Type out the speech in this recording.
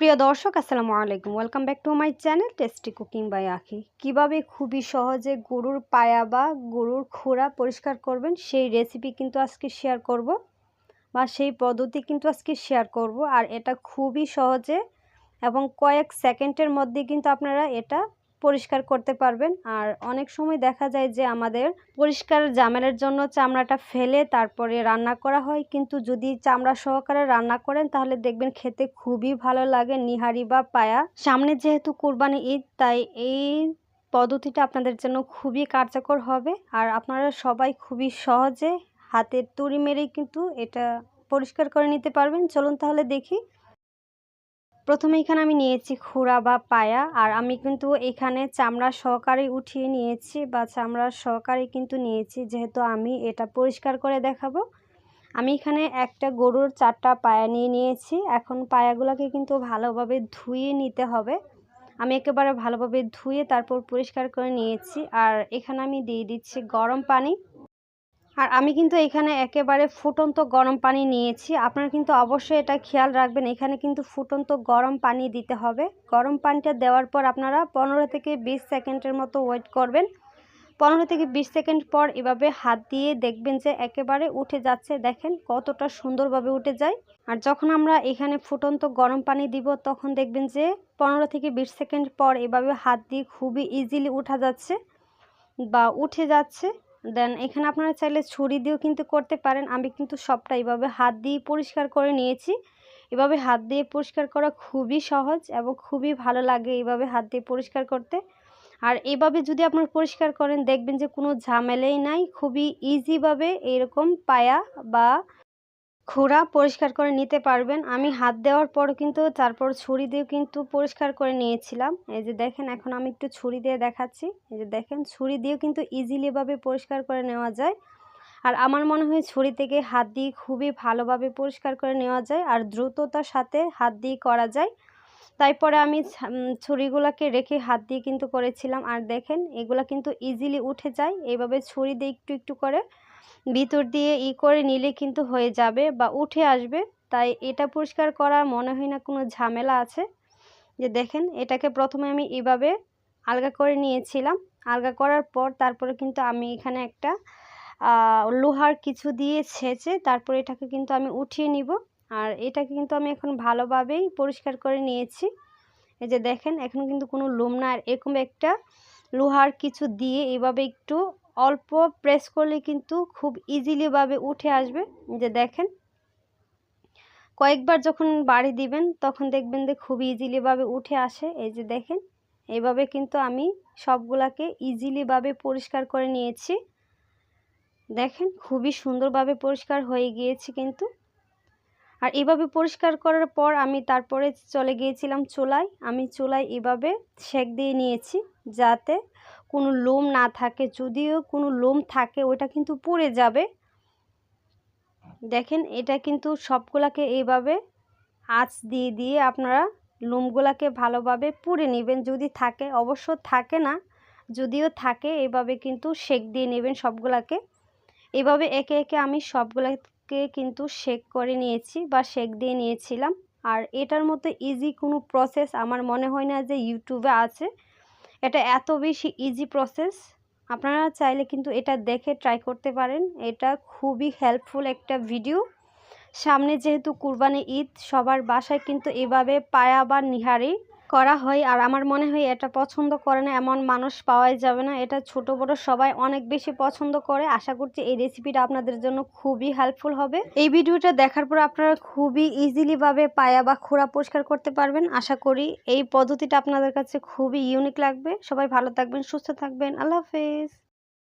প্রিয় দর্শক, আসসালামু আলাইকুম। Welcome back to my channel Tasty Cooking by Akhi কীভাবে খুবই সহজে গরুর পায়া বা গরুর খোরা পরিষ্কার করবেন, সেই রেসিপি কিন্তু আজকে শেয়ার করব বা সেই পদ্ধতি কিন্তু আজকে শেয়ার করব। আর এটা খুবই সহজে এবং কয়েক সেকেন্ডের মধ্যে কিন্তু আপনারা এটা পরিষ্কার করতে পারবেন। আর অনেক সময় দেখা যায় যে আমাদের পরিষ্কার জামেলের জন্য চামড়াটা ফেলে তারপরে রান্না করা হয়। কিন্তু যদি চামড়া সহকারে রান্না করেন, তাহলে দেখবেন খেতে খুবই ভালো লাগে, নিহারি বা পায়া। সামনে যেহেতু কুরবানি ঈদ, তাই এই পদ্ধতিটা আপনাদের জন্য খুবই কার্যকর হবে। আর আপনারা সবাই খুবই সহজে হাতের তুড়ি মেরেই কিন্তু এটা পরিষ্কার করে নিতে পারবেন। চলুন তাহলে দেখি প্রথমে এখানে আমি নিয়েছি খুরা বা পায়া, আর আমি কিন্তু এখানে চামড়া সহকারে উঠিয়ে নিয়েছি বা চামড়া সহকারে কিন্তু নিয়েছি, যেহেতু আমি এটা পরিষ্কার করে দেখাবো। আমি এখানে একটা গরুর চারটা পায়া নিয়ে নিয়েছি। এখন পায়াগুলোকে কিন্তু ভালোভাবে ধুয়ে নিতে হবে। আমি একেবারে ভালোভাবে ধুয়ে তারপর পরিষ্কার করে নিয়েছি। আর এখানে আমি দিয়ে দিচ্ছি গরম পানি। আর আমি কিন্তু এখানে একেবারে ফুটন্ত গরম পানি নিয়েছি। আপনারা কিন্তু অবশ্যই এটা খেয়াল রাখবেন, এখানে কিন্তু ফুটন্ত গরম পানি দিতে হবে। গরম পানিটা দেওয়ার পর আপনারা পনেরো থেকে বিশ সেকেন্ডের মতো ওয়েট করবেন। পনেরো থেকে বিশ সেকেন্ড পর এভাবে হাত দিয়ে দেখবেন যে একেবারে উঠে যাচ্ছে। দেখেন কতটা সুন্দরভাবে উঠে যায়। আর যখন আমরা এখানে ফুটন্ত গরম পানি দিব, তখন দেখবেন যে পনেরো থেকে বিশ সেকেন্ড পর এভাবে হাত দিয়ে খুবই ইজিলি উঠা যাচ্ছে বা উঠে যাচ্ছে। দেন এখানে আপনারা চাইলে ছুরি দিয়েও কিন্তু করতে পারেন। আমি কিন্তু সবটা এইভাবে হাত দিয়ে পরিষ্কার করে নিয়েছি। এভাবে হাত দিয়ে পরিষ্কার করা খুবই সহজ এবং খুবই ভালো লাগে এইভাবে হাত দিয়ে পরিষ্কার করতে। আর এভাবে যদি আপনারা পরিষ্কার করেন, দেখবেন যে কোনো ঝামেলাই নাই। খুবই ইজিভাবে এরকম পায়া বা খোড়া পরিষ্কার করে নিতে পারবেন। আমি হাত দেওয়ার পর কিন্তু তারপর ছুরি দিয়ে কিন্তু পরিষ্কার করে নিয়েছিলাম। এই যে দেখেন, এখন আমি একটু ছুরি দিয়ে দেখাচ্ছি। এই যে দেখেন, ছুরি দিয়েও কিন্তু ইজিলিভাবে পরিষ্কার করে নেওয়া যায়। আর আমার মনে হয় ছুরি থেকে হাত দিয়ে খুবই ভালোভাবে পরিষ্কার করে নেওয়া যায় আর দ্রুততার সাথে হাত দিয়ে করা যায়। তারপরে আমি ছুরিগুলোকে রেখে হাত দিয়ে কিন্তু করেছিলাম। আর দেখেন, এগুলো কিন্তু ইজিলি উঠে যায়। এইভাবে ছুরি দিয়ে একটু একটু করে ভিতর দিয়ে ই করে নিলে কিন্তু হয়ে যাবে বা উঠে আসবে। তাই এটা পরিষ্কার করা মনে হয় না কোনো ঝামেলা আছে। যে দেখেন, এটাকে প্রথমে আমি এভাবে আলগা করে নিয়েছিলাম। আলগা করার পর তারপরে কিন্তু আমি এখানে একটা লোহার কিছু দিয়ে ছেঁচে তারপরে এটাকে কিন্তু আমি উঠিয়ে নিব। আর এটাকে কিন্তু আমি এখন ভালোভাবেই পরিষ্কার করে নিয়েছি। এই যে দেখেন, এখন কিন্তু কোনো লোম না। আর এরকম একটা লোহার কিছু দিয়ে এভাবে একটু অল্প প্রেস করলে কিন্তু খুব ইজিলিভাবে উঠে আসবে। যে দেখেন, কয়েকবার যখন বাড়ি দিবেন, তখন দেখবেন যে খুব ইজিলিভাবে উঠে আসে। এই যে দেখেন এইভাবে কিন্তু আমি সবগুলাকে ইজিলিভাবে পরিষ্কার করে নিয়েছি। দেখেন, খুবই সুন্দরভাবে পরিষ্কার হয়ে গিয়েছে কিন্তু। আর এভাবে পরিষ্কার করার পর আমি তারপরে চলে গিয়েছিলাম চুলায়। আমি চুলায় এভাবে সেক দিয়ে নিয়েছি যাতে কোনো লোম না থাকে, যদিও কোনো লোম থাকে ওটা কিন্তু পুড়ে যাবে। দেখেন, এটা কিন্তু সবগুলাকে এইভাবে আঁচ দিয়ে দিয়ে আপনারা লোমগুলাকে ভালোভাবে পুড়ে নেবেন। যদি থাকে, অবশ্য থাকে না, যদিও থাকে, এভাবে কিন্তু শেক দিয়ে নেবেন সবগুলাকে। এভাবে একে একে আমি সবগুলাকে কিন্তু শেক করে নিয়েছি বা শেক দিয়ে নিয়েছিলাম। আর এটার মতো ইজি কোনো প্রসেস আমার মনে হয় না যে ইউটিউবে আছে। এটা এত বেশি ইজি প্রসেস আপনারা চাইলে কিন্তু এটা দেখে ট্রাই করতে পারেন। এটা খুবই হেল্পফুল একটা ভিডিও সামনে যেহেতু কুরবানি ঈদ, সবার বাসায় কিন্তু এভাবে পায়া বা নিহারি করা হয়। আর আমার মনে হয় এটা পছন্দ করে না, এমন মানুষ পাওয়াই যাবে না। এটা ছোট, বড় সবাই অনেক বেশি পছন্দ করে। আশা করছি এই রেসিপিটা আপনাদের জন্য খুবই হেল্পফুল হবে। এই ভিডিওটা দেখার পর আপনারা খুবই ইজিলিভাবে পায়া বা খোড়া পরিষ্কার করতে পারবেন। আশা করি এই পদ্ধতিটা আপনাদের কাছে খুবই ইউনিক লাগবে। সবাই ভালো থাকবেন, সুস্থ থাকবেন। আল্লাহ হাফেজ।